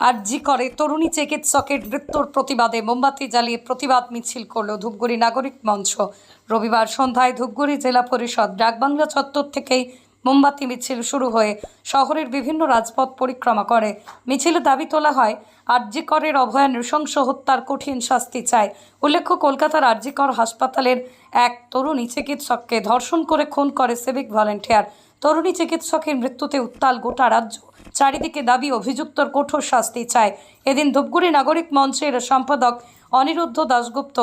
আর জি করে। তরুণী চিকিৎসকের মৃত্যুর প্রতিবাদে মোমবাতি জ্বালিয়ে প্রতিবাদ মিছিল করল ধূপগুড়ি নাগরিক মঞ্চ। রবিবার সন্ধ্যায় ধূপগুড়ি জেলা পরিষদ ডাকবাংলা চত্বর থেকেই মোমবাতি মিছিল শুরু হয়ে শহরের বিভিন্ন রাজপথ পরিক্রমা করে। মিছিলে দাবি তোলা হয় আরজিকরের অভয়া নৃশংস হত্যার কঠিন শাস্তি চায় উল্লেখ্য, কলকাতার আরজিকর হাসপাতালের এক তরুণী চিকিৎসককে ধর্ষণ করে খুন করে সিভিক ভলেন্টিয়ার। তরুণী চিকিৎসকের মৃত্যুতে উত্তাল গোটা রাজ্য চারিদিকে দাবি, অভিযুক্তর কঠোর শাস্তি চায়। এদিন ধূপগুড়ি নাগরিক মঞ্চের সম্পাদক অনিরুদ্ধ দাশগুপ্ত,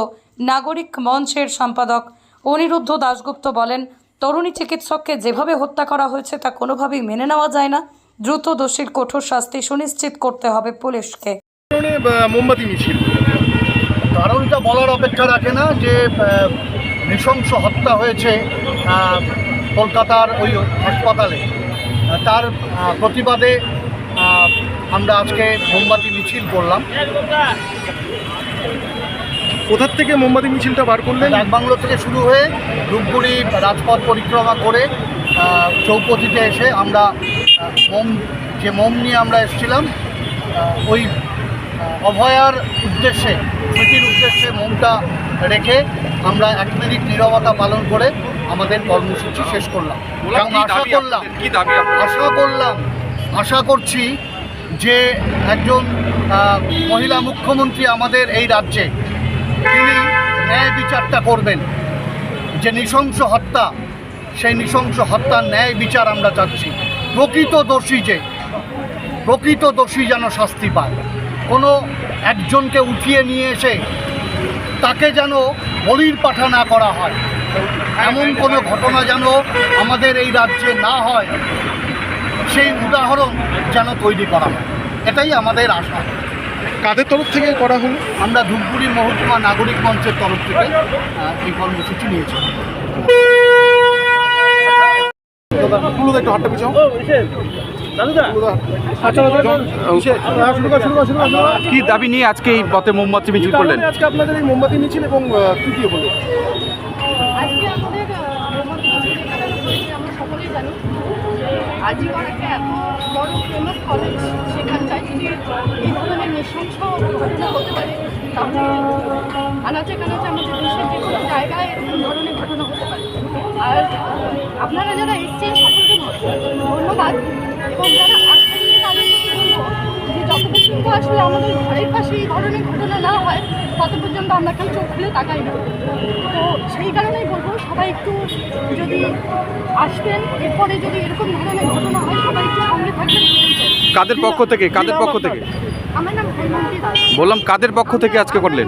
নাগরিক মঞ্চের সম্পাদক অনিরুদ্ধ দাশগুপ্ত বলেন, তরুণী চিকিৎসককে যেভাবে হত্যা করা হয়েছে তা কোনোভাবেই মেনে নেওয়া যায় না। দ্রুত দোষীর কঠোর শাস্তি সুনিশ্চিত করতে হবে পুলিশকে। মোমবাতি মিছিল। বলার অপেক্ষা রাখে না যে নৃশংস হত্যা হয়েছে কলকাতার ওই হাসপাতালে। তার প্রতিবাদে আমরা আজকে মোমবাতি মিছিল করলাম। কোথার থেকে মোমবাতি মিছিলটা বার করলেন? ডাকবাংলো থেকে শুরু হয়ে ধূপগুড়ি রাজপথ পরিক্রমা করে চৌপতিতে এসে আমরা মোম যে মোম নিয়ে আমরা এসেছিলাম ওই অভয়ার উদ্দেশ্যে স্মৃতির উদ্দেশ্যে মনটা রেখে আমরা এক মিনিট নীরবতা পালন করে আমাদের কর্মসূচি শেষ করলাম। এবং আশা করলাম কি দাবি আশা করলাম আশা করছি যে একজন মহিলা মুখ্যমন্ত্রী আমাদের এই রাজ্যে তিনি ন্যায় বিচারটা করবেন। যে নৃশংস হত্যা সেই নৃশংস হত্যার ন্যায় বিচার আমরা চাচ্ছি। প্রকৃত দোষী যে প্রকৃত দোষী যেন শাস্তি পায়। কোনো একজনকে উঠিয়ে নিয়ে এসে তাকে যেন বলির পাঠা না করা হয়। এমন কোনো ঘটনা যেন আমাদের এই রাজ্যে না হয় সেই উদাহরণ যেন তৈরি করা হয়। এটাই আমাদের আশা। কাদের তরফ থেকে করা হলো? আমরা ধূপগুড়ি মহকুমা নাগরিক মঞ্চের তরফ থেকে এই কর্মসূচি নিয়েছি। তুলো একটু হাতটা পিছাও। কি দাবি নিয়ে আজকে এই পথে মোমবাতি মিছিল করলেন? আজকে আপনাদের এই মোমবাতি মিছিল এবং কি কি হলো? আজকে আমাদের মোমবাতি মিছিল আমরা সকলেই জানি। যে আজিবার একটা এত বড় ফেমাস কলেজ সেখানটায় যদি হতে পারে তাহলে আনাচে কানাচে আমাদের দেশের জায়গায় আর আপনারা যারা এসছেন ধন্যবাদ এবং যারা আসছেন বলব যে যত পর্যন্ত আসলে আমাদের ঘরের পাশে এই ধরনের ঘটনা না হয় তত পর্যন্ত আমরা কেউ চোখ খুলে তাকাই না তো সেই কারণেই বলব সবাই একটু যদি আসতেন এরপরে যদি এরকম ধরনের ঘটনা হয় সবাই একটু সঙ্গে থাকবেন কাদের পক্ষ থেকে? কাদের পক্ষ থেকে? বললাম কাদের পক্ষ থেকে আজকে করলেন?